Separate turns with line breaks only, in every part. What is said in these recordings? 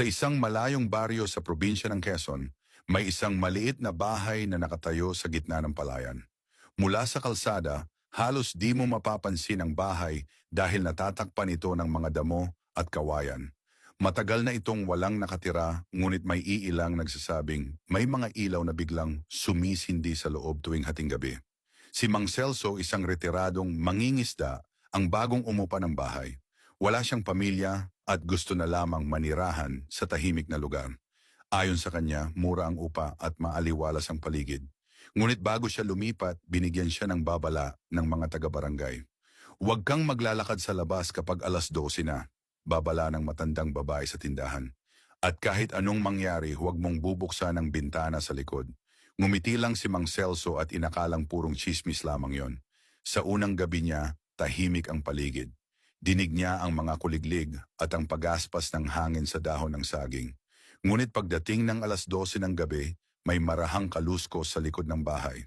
Sa isang malayong baryo sa probinsya ng Quezon, may isang maliit na bahay na nakatayo sa gitna ng palayan. Mula sa kalsada, halos di mo mapapansin ang bahay dahil natatakpan ito ng mga damo at kawayan. Matagal na itong walang nakatira, ngunit may iilang nagsasabing may mga ilaw na biglang sumisindi sa loob tuwing hating gabi. Si Mang Celso, isang retiradong mangingisda, ang bagong umupa ng bahay. Wala siyang pamilya at gusto na lamang manirahan sa tahimik na lugar. Ayon sa kanya, mura ang upa at maaliwalas ang paligid. Ngunit bago siya lumipat, binigyan siya ng babala ng mga taga-barangay. Huwag kang maglalakad sa labas kapag alas 12 na, babala ng matandang babae sa tindahan. At kahit anong mangyari, huwag mong bubuksan ang bintana sa likod. Ngumiti lang si Mang Celso at inakalang purong chismis lamang yon. Sa unang gabi niya, tahimik ang paligid. Dinig niya ang mga kuliglig at ang pagaspas ng hangin sa dahon ng saging. Ngunit pagdating ng alas 12 ng gabi, may marahang kaluskos sa likod ng bahay.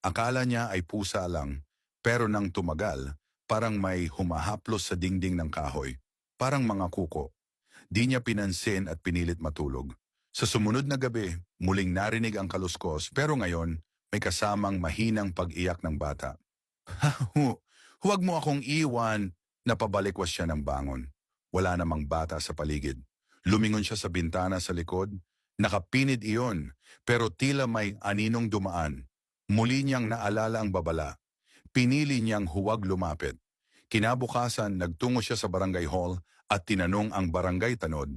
Akala niya ay pusa lang, pero nang tumagal, parang may humahaplos sa dingding ng kahoy, parang mga kuko. Di niya pinansin at pinilit matulog. Sa sumunod na gabi, muling narinig ang kaluskos pero ngayon may kasamang mahinang pag-iyak ng bata. Hu, huwag mo akong iwan, napabalikwas siya ng bangon. Wala namang bata sa paligid. Lumingon siya sa bintana sa likod. Nakapinid iyon, pero tila may aninong dumaan. Muli niyang naalala ang babala. Pinili niyang huwag lumapit. Kinabukasan, nagtungo siya sa barangay hall at tinanong ang barangay tanod.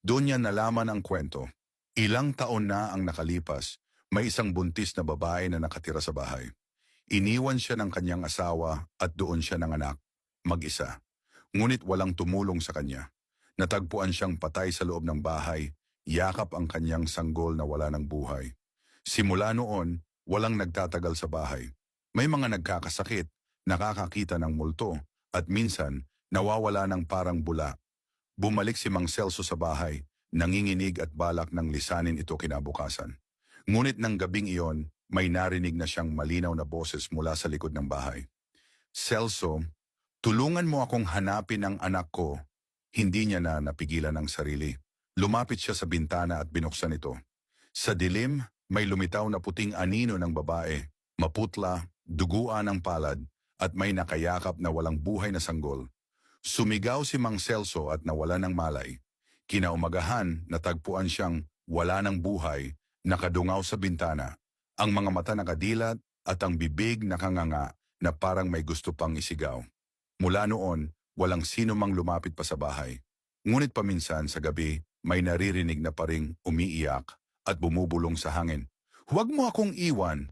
Doon niya nalaman ang kwento. Ilang taon na ang nakalipas, may isang buntis na babae na nakatira sa bahay. Iniwan siya ng kanyang asawa at doon siya ng anak, mag-isa. Ngunit walang tumulong sa kanya. Natagpuan siyang patay sa loob ng bahay, yakap ang kanyang sanggol na wala ng buhay. Simula noon, walang nagtatagal sa bahay. May mga nagkakasakit, nakakakita ng multo, at minsan, nawawala ng parang bula. Bumalik si Mang Celso sa bahay, nanginginig at balak ng lisanin ito kinabukasan. Ngunit ng gabing iyon, may narinig na siyang malinaw na boses mula sa likod ng bahay. Celso, tulungan mo akong hanapin ang anak ko. Hindi niya na napigilan ang sarili. Lumapit siya sa bintana at binuksan ito. Sa dilim, may lumitaw na puting anino ng babae, maputla, duguan ang palad, at may nakayakap na walang buhay na sanggol. Sumigaw si Mang Celso at nawala ng malay. Kinaumagahan, natagpuan siyang wala ng buhay, nakadungaw sa bintana. Ang mga mata nakadilat at ang bibig nakanganga na parang may gusto pang isigaw. Mula noon, walang sino mang lumapit pa sa bahay. Ngunit paminsan sa gabi, may naririnig na paring umiiyak at bumubulong sa hangin. Huwag mo akong iwan,